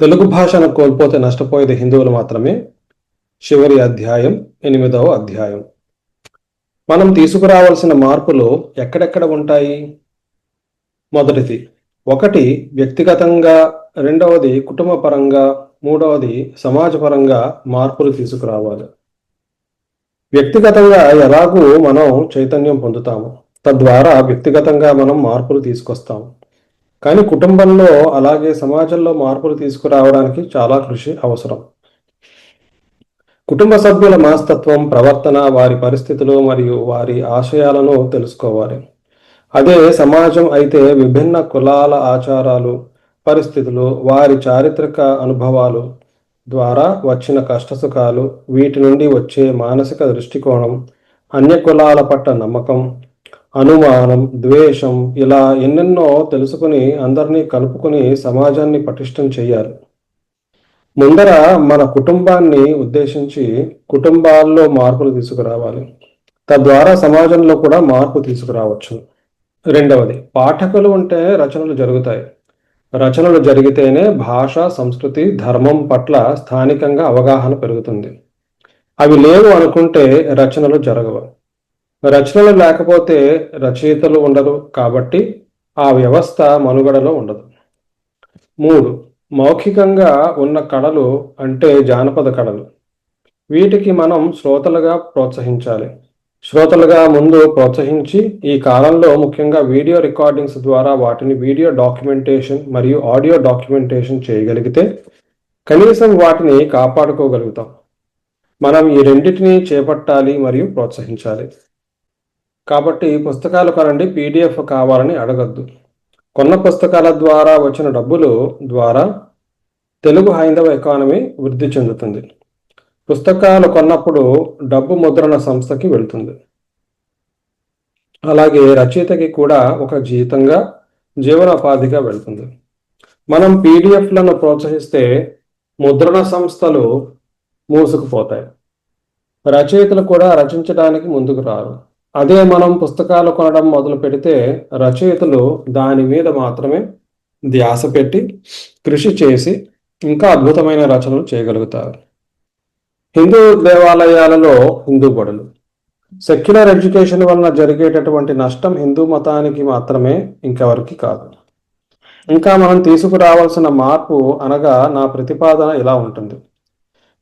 తెలుగు భాషను కోల్పోతే నష్టపోయేది హిందువులు మాత్రమే. చివరి అధ్యాయం ఎనిమిదవ అధ్యాయం. మనం తీసుకురావాల్సిన మార్పులు ఎక్కడెక్కడ ఉంటాయి? మొదటిది ఒకటి వ్యక్తిగతంగా రెండవది కుటుంబ పరంగా మూడవది సమాజపరంగా మార్పులు తీసుకురావాలి. వ్యక్తిగతంగా ఎలాగూ మనం చైతన్యం పొందుతాము. తద్వారా వ్యక్తిగతంగా మనం మార్పులు తీసుకొస్తాము. కానీ కుటుంబంలో అలాగే సమాజంలో మార్పులు తీసుకురావడానికి చాలా కృషి అవసరం. కుటుంబ సభ్యుల మనస్తత్వం ప్రవర్తన వారి పరిస్థితులు మరియు వారి ఆశయాలను తెలుసుకోవాలి. అదే సమాజం అయితే విభిన్న కులాల ఆచారాలు పరిస్థితులు వారి చారిత్రక అనుభవాలు ద్వారా వచ్చిన కష్టసుఖాలు వీటి నుండి వచ్చే మానసిక దృష్టికోణం అన్య కులాల పట్ల నమ్మకం అనుమానం ద్వేషం ఇలా ఎన్నెన్నో తెలుసుకుని అందరినీ కలుపుకుని సమాజాన్ని పటిష్టం చేయాలి ముందర మన కుటుంబాన్ని ఉద్దేశించి కుటుంబాల్లో మార్పులు తీసుకురావాలి. తద్వారా సమాజంలో కూడా మార్పు తీసుకురావచ్చు. రెండవది పాఠకులు ఉంటే రచనలు జరుగుతాయి. రచనలు జరిగితేనే భాష సంస్కృతి ధర్మం పట్ల స్థానికంగా అవగాహన పెరుగుతుంది. అవి లేవు అనుకుంటే రచనలు జరగవు. రచనలు లేకపోతే రచయితలు ఉండరు కాబట్టి ఆ వ్యవస్థ మనుగడలో ఉండదు. మూడు మౌఖికంగా ఉన్న కళలు అంటే జానపద కళలు. వీటికి మనం శ్రోతలుగా ప్రోత్సహించాలి. శ్రోతలుగా ముందు ప్రోత్సహించి ఈ కాలంలో ముఖ్యంగా వీడియో రికార్డింగ్స్ ద్వారా వాటిని వీడియో డాక్యుమెంటేషన్ మరియు ఆడియో డాక్యుమెంటేషన్ చేయగలిగితే కనీసం వాటిని కాపాడుకోగలుగుతాం. మనం ఈ రెండింటిని చేపట్టాలి మరియు ప్రోత్సహించాలి. కాబట్టి పుస్తకాలు కొనండి పీడిఎఫ్ కావాలని అడగద్దు. కొన్న పుస్తకాల ద్వారా వచ్చిన డబ్బులు ద్వారా తెలుగు హైందవ ఎకానమీ వృద్ధి చెందుతుంది. పుస్తకాలు కొన్నప్పుడు డబ్బు ముద్రణ సంస్థకి వెళ్తుంది. అలాగే రచయితకి కూడా ఒక జీతంగా జీవనోపాధిగా వెళ్తుంది. మనం పీడిఎఫ్లను ప్రోత్సహిస్తే ముద్రణ సంస్థలు మూసుకుపోతాయి. రచయితలు కూడా రచించడానికి ముందుకు రారు. అదే మనం పుస్తకాలు కొనడం మొదలు పెడితే రచయితలు దాని మీద మాత్రమే ధ్యాస పెట్టి కృషి చేసి ఇంకా అద్భుతమైన రచనలు చేయగలుగుతారు. హిందూ దేవాలయాలలో హిందూ బడులు సెక్యులర్ ఎడ్యుకేషన్ వలన జరిగేటటువంటి నష్టం హిందూ మతానికి మాత్రమే ఇంకెవరికి కాదు. ఇంకా మనం తీసుకురావాల్సిన మార్పు అనగా నా ప్రతిపాదన ఇలా ఉంటుంది.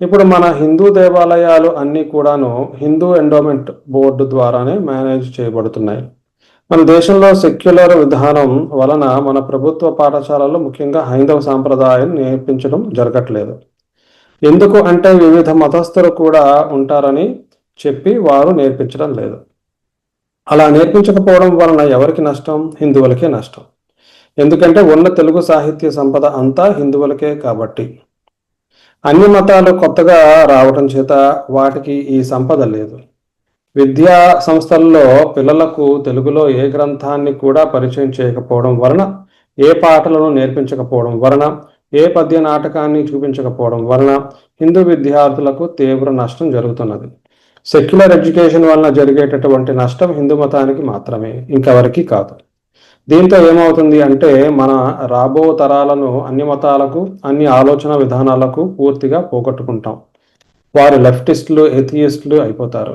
ఇప్పుడు మన హిందూ దేవాలయాలు అన్నీ కూడాను హిందూ ఎండోమెంట్ బోర్డు ద్వారానే మేనేజ్ చేయబడుతున్నాయి. మన దేశంలో సెక్యులర్ విధానం వలన మన ప్రభుత్వ పాఠశాలలో ముఖ్యంగా హైందవ సాంప్రదాయం నేర్పించడం జరగట్లేదు. ఎందుకు అంటే వివిధ మతస్థులు కూడా ఉంటారని చెప్పి వారు నేర్పించడం లేదు. అలా నేర్పించకపోవడం వలన ఎవరికి నష్టం? హిందువులకే నష్టం. ఎందుకంటే ఉన్న తెలుగు సాహిత్య సంపద అంతా హిందువులకే కాబట్టి. అన్ని మతాలు కొత్తగా రావటం చేత వాటికి ఈ సంపద లేదు. విద్యా సంస్థల్లో పిల్లలకు తెలుగులో ఏ గ్రంథాన్ని కూడా పరిచయం చేయకపోవడం వలన ఏ పాటలను నేర్పించకపోవడం వలన ఏ పద్య నాటకాన్ని చూపించకపోవడం వలన హిందూ విద్యార్థులకు తీవ్ర నష్టం జరుగుతున్నది. సెక్యులర్ ఎడ్యుకేషన్ వలన జరిగేటటువంటి నష్టం హిందూ మతానికి మాత్రమే ఇంకెవరికి కాదు. దీంతో ఏమవుతుంది అంటే మన రాబో తరాలను అన్ని మతాలకు అన్ని ఆలోచన విధానాలకు పూర్తిగా పోగొట్టుకుంటాం. వారు లెఫ్టిస్టులు ఎథియిస్టులు అయిపోతారు.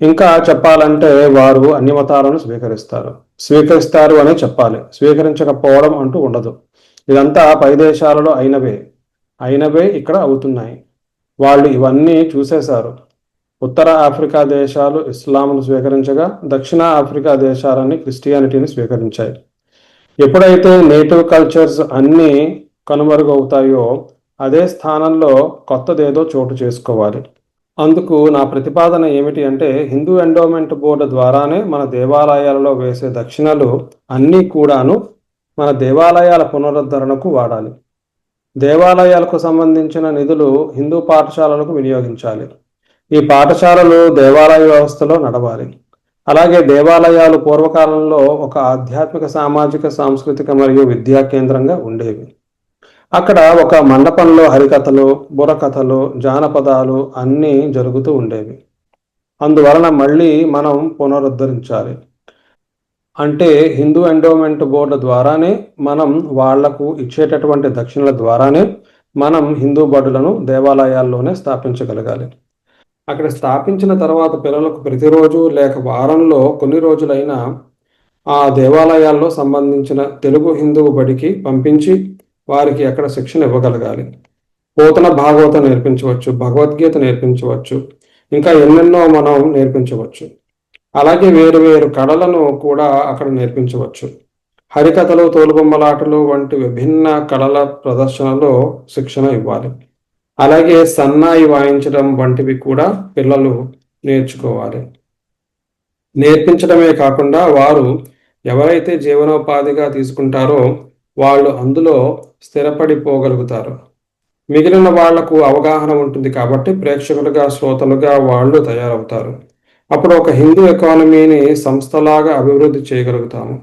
ఇంకా చెప్పాలంటే వారు అన్ని మతాలను స్వీకరిస్తారు. స్వీకరిస్తారు అని చెప్పాలి. స్వీకరించకపోవడం అంటూ ఉండదు. ఇదంతా పై దేశాలలో అయినవే. అయినవే ఇక్కడ అవుతున్నాయి. వాళ్ళు ఇవన్నీ చూసేశారు. ఉత్తర ఆఫ్రికా దేశాలు ఇస్లాంను స్వీకరించగా దక్షిణ ఆఫ్రికా దేశాలన్నీ క్రిస్టియానిటీని స్వీకరించాయి. ఎప్పుడైతే నేటివ్ కల్చర్స్ అన్నీ కనుమరుగవుతాయో అదే స్థానంలో కొత్తదేదో చోటు చేసుకోవాలి. అందుకు నా ప్రతిపాదన ఏమిటి అంటే హిందూ ఎండోమెంట్ బోర్డు ద్వారానే మన దేవాలయాలలో వేసే దక్షిణలు అన్నీ కూడాను మన దేవాలయాల పునరుద్ధరణకు వాడాలి. దేవాలయాలకు సంబంధించిన నిధులు హిందూ పాఠశాలలకు వినియోగించాలి. ఈ పాఠశాలలు దేవాలయ వ్యవస్థలో నడవాలి. అలాగే దేవాలయాలు పూర్వకాలంలో ఒక ఆధ్యాత్మిక సామాజిక సాంస్కృతిక మరియు విద్యా కేంద్రంగా ఉండేవి. అక్కడ ఒక మండపంలో హరికథలు బుర్రకథలు జానపదాలు అన్నీ జరుగుతూ ఉండేవి. అందువలన మళ్ళీ మనం పునరుద్ధరించాలి. అంటే హిందూ ఎండోమెంట్ బోర్డు ద్వారానే మనం వాళ్ళకు ఇచ్చేటటువంటి దక్షిణల ద్వారానే మనం హిందూ బడులను దేవాలయాల్లోనే స్థాపించగలగాలి. అక్కడ స్థాపించిన తర్వాత పిల్లలకు ప్రతిరోజు లేక వారంలో కొన్ని రోజులైనా ఆ దేవాలయాల్లో సంబంధించిన తెలుగు హిందువు బడికి పంపించి వారికి అక్కడ శిక్షణ ఇవ్వగలగాలి. పోతన భాగవతం నేర్పించవచ్చు భగవద్గీత నేర్పించవచ్చు ఇంకా ఎన్నెన్నో మనం నేర్పించవచ్చు. అలాగే వేరు వేరు కళలను కూడా అక్కడ నేర్పించవచ్చు. హరికథలు తోలుబొమ్మలాటలు వంటి విభిన్న కళల ప్రదర్శనలో శిక్షణ ఇవ్వాలి. అలాగే సన్నాయి వాయించడం వంటివి కూడా పిల్లలు నేర్చుకోవాలి. నేర్పించడమే కాకుండా వారు ఎవరైతే జీవనోపాధిగా తీసుకుంటారో వాళ్ళు అందులో స్థిరపడిపోగలుగుతారు. మిగిలిన వాళ్ళకు అవగాహన ఉంటుంది కాబట్టి ప్రేక్షకులుగా శ్రోతలుగా వాళ్ళు తయారవుతారు. అప్పుడు ఒక హిందూ ఎకానమీని సంస్థలాగా అభివృద్ధి చేయగలుగుతాము.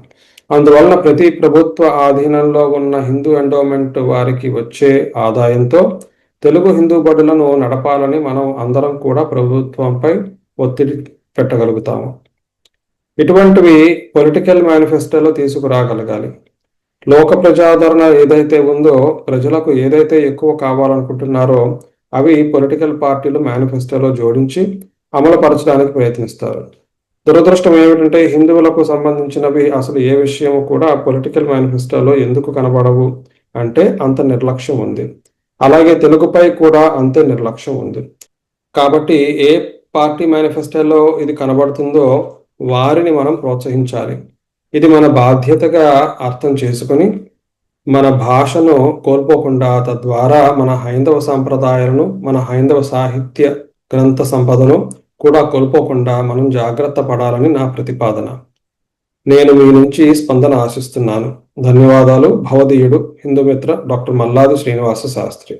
అందువలన ప్రతి ప్రభుత్వ ఆధీనంలో ఉన్న హిందూ ఎండోమెంట్ వారికి వచ్చే ఆదాయంతో తెలుగు హిందూ బడులను నడపాలని మనం అందరం కూడా ప్రభుత్వంపై ఒత్తిడి పెట్టగలుగుతాము. ఇటువంటివి పొలిటికల్ మేనిఫెస్టోలో తీసుకురాగలగాలి. లోక ప్రజాదరణ ఏదైతే ఉందో ప్రజలకు ఏదైతే ఎక్కువ కావాలనుకుంటున్నారో అవి పొలిటికల్ పార్టీలు మేనిఫెస్టోలో జోడించి అమలుపరచడానికి ప్రయత్నిస్తారు. దురదృష్టం ఏమిటంటే హిందువులకు సంబంధించినవి అసలు ఏ విషయం కూడా పొలిటికల్ మేనిఫెస్టోలో ఎందుకు కనబడవు అంటే అంత నిర్లక్ష్యం ఉంది. అలాగే తెలుగుపై కూడా అంతే నిర్లక్ష్యం ఉంది. కాబట్టి ఏ పార్టీ మేనిఫెస్టోలో ఇది కనబడుతుందో వారిని మనం ప్రోత్సహించాలి. ఇది మన బాధ్యతగా అర్థం చేసుకొని మన భాషను కోల్పోకుండా తద్వారా మన హైందవ సాంప్రదాయాలను మన హైందవ సాహిత్య గ్రంథ సంపదను కూడా కోల్పోకుండా మనం జాగ్రత్త పడాలని నా ప్రతిపాదన. నేను మీ నుంచి స్పందన ఆశిస్తున్నాను. ధన్యవాదాలు. భవదీయుడు హిందూమిత్ర డాక్టర్ మల్లాది శ్రీనివాస శాస్త్రి.